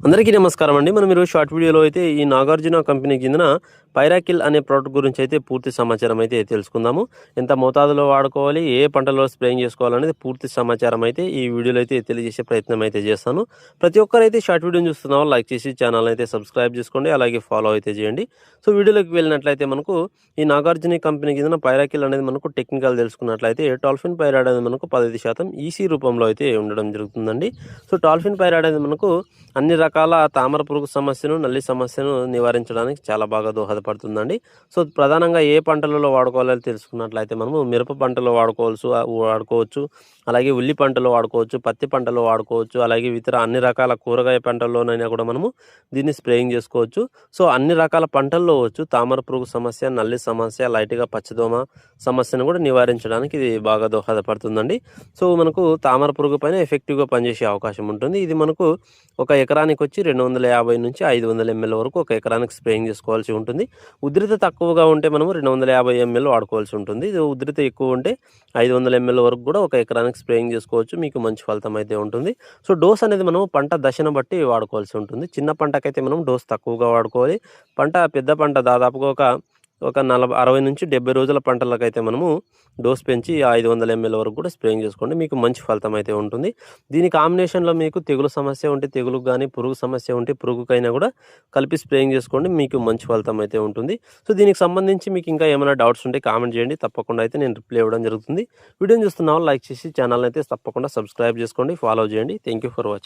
అందరికీ నమస్కారం అండి. మనం ఈరోజు షార్ట్ వీడియోలో అయితే ఈ నాగార్జున కంపెనీ కిందన పైరాకిల్ అనే ప్రోడక్ట్ గురించి అయితే పూర్తి సమాచారం అయితే తెలుసుకుందాము. ఎంత మోతాదులో వాడుకోవాలి ఏ పంటలో స్ప్రేయింగ్ చేసుకోవాలనేది పూర్తి సమాచారం అయితే ఈ వీడియోలో అయితే తెలియజేసే ప్రయత్నం అయితే చేస్తాను. ప్రతి ఒక్కరైతే షార్ట్ వీడియోని చూస్తున్నామో లైక్ చేసి ఛానల్ అయితే సబ్స్క్రైబ్ చేసుకోండి అలాగే ఫాలో అయితే చేయండి. సో వీడియోలోకి వెళ్ళినట్లయితే మనకు ఈ నాగార్జున కంపెనీకి కింద పైరాకిల్ అనేది మనకు టెక్నికల్ తెలుసుకున్నట్లయితే టాల్ఫిన్ పైరాడ్ అనేది మనకు పదహైదు శాతం ఈసీ రూపంలో అయితే ఉండడం జరుగుతుందండి. సో టాల్ఫిన్ పైరాడ్ అనేది మనకు అన్ని రకాల తామర పురుగు సమస్యను నల్లి సమస్యను నివారించడానికి చాలా బాగా దోహదపడుతుందండి సో ప్రధానంగా ఏ పంటలలో వాడుకోవాలో తెలుసుకున్నట్లయితే మనము మిరప పంటలో వాడుకోవచ్చు వాడుకోవచ్చు. అలాగే ఉల్లి పంటలో వాడుకోవచ్చు పత్తి పంటలో వాడుకోవచ్చు అలాగే ఇతర అన్ని రకాల కూరగాయ పంటల్లోనైనా కూడా మనము దీన్ని స్ప్రేయింగ్ చేసుకోవచ్చు. సో అన్ని రకాల పంటల్లో వచ్చు. తామర పురుగు సమస్య నల్లి సమస్య లైట్గా పచ్చదోమ సమస్యను కూడా నివారించడానికి ఇది బాగా దోహదపడుతుందండి. సో మనకు తామర పురుగు పైన ఎఫెక్టివ్గా పనిచేసే అవకాశం ఉంటుంది. ఇది మనకు ఒక ఎకరానికి వచ్చి రెండు వందల యాభై నుంచి ఐదు వందల ఎంఎల్ వరకు ఒక ఎకరానికి స్ప్రేయింగ్ చేసుకోవాల్సి ఉంటుంది. ఉధృత తక్కువగా ఉంటే మనము రెండు వందల యాభై ఎంఎల్ వాడుకోవాల్సి ఉంటుంది. ఇది ఉధృత ఎక్కువ ఉంటే ఐదు వందల ఎంఎల్ వరకు కూడా ఒక ఎకరానికి స్ప్రేయింగ్ చేసుకోవచ్చు. మీకు మంచి ఫలితం అయితే ఉంటుంది. సో డోస్ అనేది మనం పంట దశను బట్టి వాడుకోవాల్సి ఉంటుంది. చిన్న పంటకైతే మనం డోస్ తక్కువగా వాడుకోవాలి. పంట పెద్ద పంట దాదాపుగా ఒక ఒక నలభై అరవై నుంచి డెబ్బై రోజుల పంటలకైతే మనము డోస్ పెంచి ఐదు వందల ఎంఎల్ వరకు కూడా స్ప్రేయింగ్ చేసుకోండి. మీకు మంచి ఫలితం అయితే ఉంటుంది. దీని కాంబినేషన్లో మీకు తెగులు సమస్య ఉంటే తెగులు కానీ పురుగు సమస్య ఉంటే పురుగుకైనా కూడా కలిపి స్ప్రేయింగ్ చేసుకోండి. మీకు మంచి ఫలితం అయితే ఉంటుంది. సో దీనికి సంబంధించి మీకు ఇంకా ఏమైనా డౌట్స్ ఉంటే కామెంట్ చేయండి. తప్పకుండా అయితే నేను రిప్లై ఇవ్వడం జరుగుతుంది. వీడియోని చూస్తున్న వాళ్ళు లైక్ చేసి ఛానల్ అయితే తప్పకుండా సబ్స్క్రైబ్ చేసుకోండి ఫాలో చేయండి. Thank for watching.